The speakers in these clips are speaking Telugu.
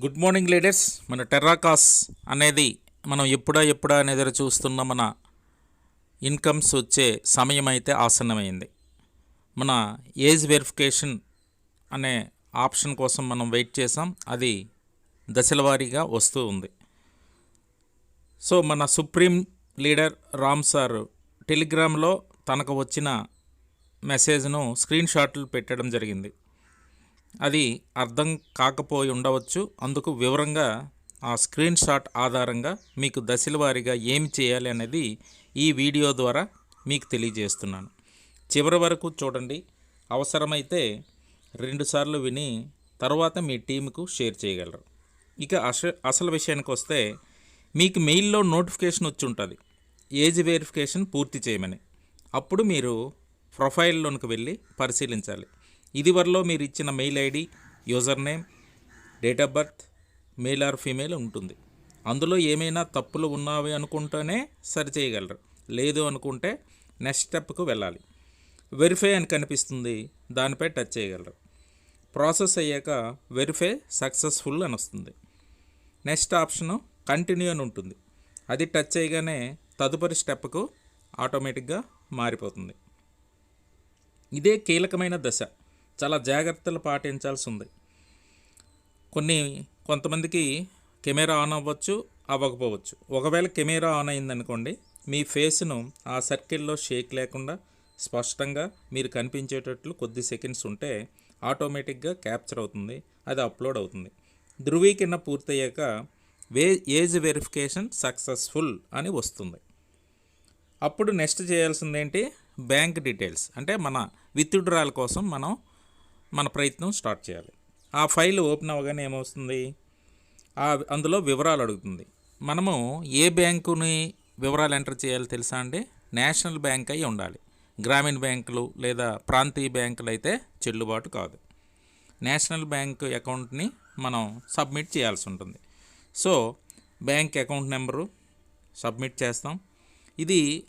గుడ్ మార్నింగ్ లీడర్స్ మన టెర్రాకాస్ అనేది మనం ఎప్పుడా ఎప్పుడా అనేది చూస్తున్న మన ఇన్కమ్స్ వచ్చే సమయం అయితే ఆసన్నమైంది. మన ఏజ్ వెరిఫికేషన్ అనే ఆప్షన్ కోసం మనం వెయిట్ చేసాం అది దశల వారీగా వస్తూ ఉంది. సో మన సుప్రీం లీడర్ రామ్ సార్ టెలిగ్రామ్లో తనకు వచ్చిన మెసేజ్ను స్క్రీన్ షాట్లు పెట్టడం జరిగింది. అది అర్థం కాకపోయి ఉండవచ్చు. అందుకు వివరంగా ఆ స్క్రీన్ షాట్ ఆధారంగా మీకు దశల వారీగా ఏమి చేయాలి అనేది ఈ వీడియో ద్వారా మీకు తెలియజేస్తున్నాను. చివరి వరకు చూడండి. అవసరమైతే రెండుసార్లు విని తర్వాత మీ టీంకు షేర్ చేయగలరు. ఇక అస అసలు విషయానికి వస్తే మీకు మెయిల్లో నోటిఫికేషన్ వచ్చి ఉంటుంది. ఏజ్ వెరిఫికేషన్ పూర్తి చేయమని. అప్పుడు మీరు ప్రొఫైల్లోనికి వెళ్ళి పరిశీలించాలి. ఇదివరలో మీరు ఇచ్చిన mail ID user name date of birth male or female ఉంటుంది. అందులో ఏమైనా తప్పులు ఉన్నావి అనుకుంటేనే సరి చేయగలరు లేదు అనుకుంటే నెక్స్ట్ స్టెప్కు వెళ్ళాలి. వెరిఫై అని కనిపిస్తుంది. దానిపై టచ్ చేయగలరు. ప్రాసెస్ అయ్యాక వెరిఫై సక్సెస్ఫుల్ అని వస్తుంది. నెక్స్ట్ ఆప్షను కంటిన్యూ అని ఉంటుంది. అది టచ్ చేయగానే తదుపరి స్టెప్కు ఆటోమేటిక్గా మారిపోతుంది. ఇదే కీలకమైన దశ. చాలా జాగ్రత్తలు పాటించాల్సి ఉంది కొన్ని కొంతమందికి కెమెరా ఆన్ అవ్వచ్చు అవ్వకపోవచ్చు. ఒకవేళ కెమెరా ఆన్ అయిందనుకోండి మీ ఫేస్ను ఆ సర్కిల్లో షేక్ లేకుండా స్పష్టంగా మీరు కనిపించేటట్లు కొద్ది సెకండ్స్ ఉంటే ఆటోమేటిక్గా క్యాప్చర్ అవుతుంది అది అప్లోడ్ అవుతుంది. ధృవీకరణ పూర్తయ్యాక వే ఏజ్ వెరిఫికేషన్ సక్సెస్ఫుల్ అని వస్తుంది. అప్పుడు నెక్స్ట్ చేయాల్సింది ఏంటి బ్యాంక్ డీటెయిల్స్. అంటే మన విత్డ్రాల్ కోసం మనం మన ప్రయత్నం స్టార్ట్ చేయాలి. ఆ ఫైల్ ఓపెన్ అవ్వగానే ఏమవుతుంది? ఆ అందులో వివరాలు అడుగుతుంది. మనము ఏ బ్యాంకుని వివరాలు ఎంటర్ చేయాలి తెలుసా అండి? నేషనల్ బ్యాంక్ అయి ఉండాలి. గ్రామీణ బ్యాంకులు లేదా ప్రాంతీయ బ్యాంకులు అయితే చెల్లుబాటు కాదు. నేషనల్ బ్యాంక్ అకౌంట్ని మనం సబ్మిట్ చేయాల్సి ఉంటుంది. So bank account number submit చేస్తాం. ఇది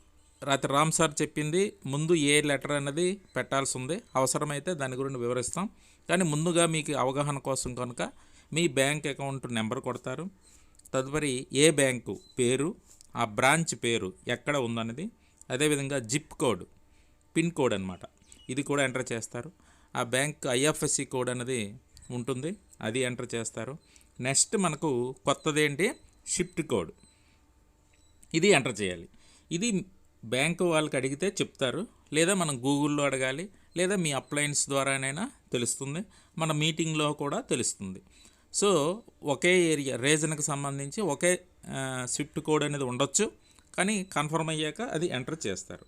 రాత్రి రామ్ సార్ చెప్పింది ముందు ఏ లెటర్ అనేది పెట్టాల్సి ఉంది అవసరమైతే దాని గురించి వివరిస్తాం. కానీ ముందుగా మీకు అవగాహన కోసం కనుక మీ బ్యాంక్ అకౌంట్ నెంబర్ కొడతారు. తదుపరి ఏ బ్యాంకు పేరు ఆ బ్రాంచ్ పేరు ఎక్కడ ఉందనేది అదేవిధంగా జిప్ కోడ్ పిన్ కోడ్ అనమాట ఇది కూడా ఎంటర్ చేస్తారు. ఆ బ్యాంక్ ఐఎఫ్ఎస్సి కోడ్ అనేది ఉంటుంది అది ఎంటర్ చేస్తారు. నెక్స్ట్ మనకు కొత్తదేంటి షిఫ్ట్ కోడ్. ఇది ఎంటర్ చేయాలి. ఇది బ్యాంకు వాళ్ళకి అడిగితే చెప్తారు. లేదా మనం గూగుల్లో అడగాలి లేదా మీ అప్లయన్స్ ద్వారానైనా తెలుస్తుంది. మన మీటింగ్లో కూడా తెలుస్తుంది. సో ఒకే ఏరియా రీజన్కి సంబంధించి ఒకే స్విఫ్ట్ కోడ్ అనేది ఉండొచ్చు. కానీ కన్ఫర్మ్ అయ్యాక అది ఎంటర్ చేస్తారు.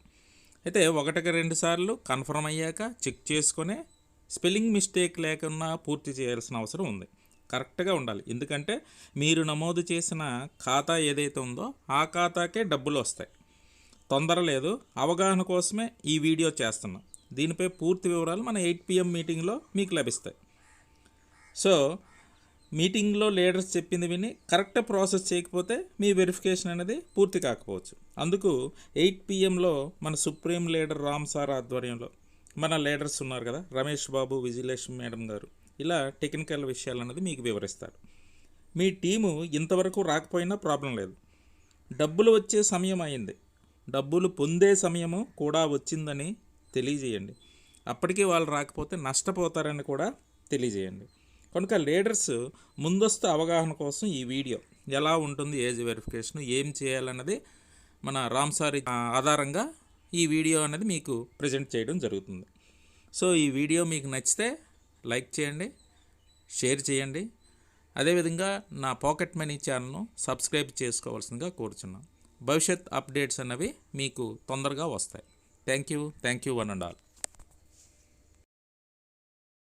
అయితే ఒకటికి రెండు సార్లు కన్ఫర్మ్ అయ్యాక చెక్ చేసుకునే స్పెల్లింగ్ మిస్టేక్ లేకుండా పూర్తి చేయాల్సిన అవసరం ఉంది. కరెక్ట్గా ఉండాలి. ఎందుకంటే మీరు నమోదు చేసిన ఖాతా ఏదైతే ఉందో ఆ ఖాతాకే డబ్బులు వస్తాయి. తొందర లేదు. అవగాహన కోసమే ఈ వీడియో చేస్తున్నాం. దీనిపై పూర్తి వివరాలు మన ఎయిట్ పిఎం మీటింగ్లో మీకు లభిస్తాయి. సో మీటింగ్లో లీడర్స్ చెప్పింది విని కరెక్ట్ ప్రాసెస్ చేయకపోతే మీ వెరిఫికేషన్ అనేది పూర్తి కాకపోవచ్చు. అందుకు ఎయిట్ పిఎంలో మన సుప్రీం లీడర్ రామ్ సార్ ఆధ్వర్యంలో మన లీడర్స్ ఉన్నారు కదా రమేష్ బాబు విజయలక్ష్మి మేడం గారు. ఇలా టెక్నికల్ విషయాలు అనేది మీకు వివరిస్తారు. మీ టీము ఇంతవరకు రాకపోయినా ప్రాబ్లం లేదు. డబ్బులు వచ్చే సమయం అయింది. డబ్బులు పొందే సమయము కూడా వచ్చిందని తెలియజేయండి. అప్పటికీ వాళ్ళు రాకపోతే నష్టపోతారని కూడా తెలియజేయండి. కనుక లీడర్స్ ముందస్తు అవగాహన కోసం ఈ వీడియో ఎలా ఉంటుంది ఏజ్ వెరిఫికేషన్ ఏం చేయాలన్నది మన రామ్సారి ఆధారంగా ఈ వీడియో అనేది మీకు ప్రజెంట్ చేయడం జరుగుతుంది. సో ఈ వీడియో మీకు నచ్చితే లైక్ చేయండి షేర్ చేయండి. అదేవిధంగా నా పాకెట్ మనీ ఛానల్ను సబ్స్క్రైబ్ చేసుకోవాల్సిందిగా కోరుచున్నాను. భవిష్యత్ అప్డేట్స్ అన్నవి మీకు తొందరగా వస్తాయి. Thank you thank you one and all.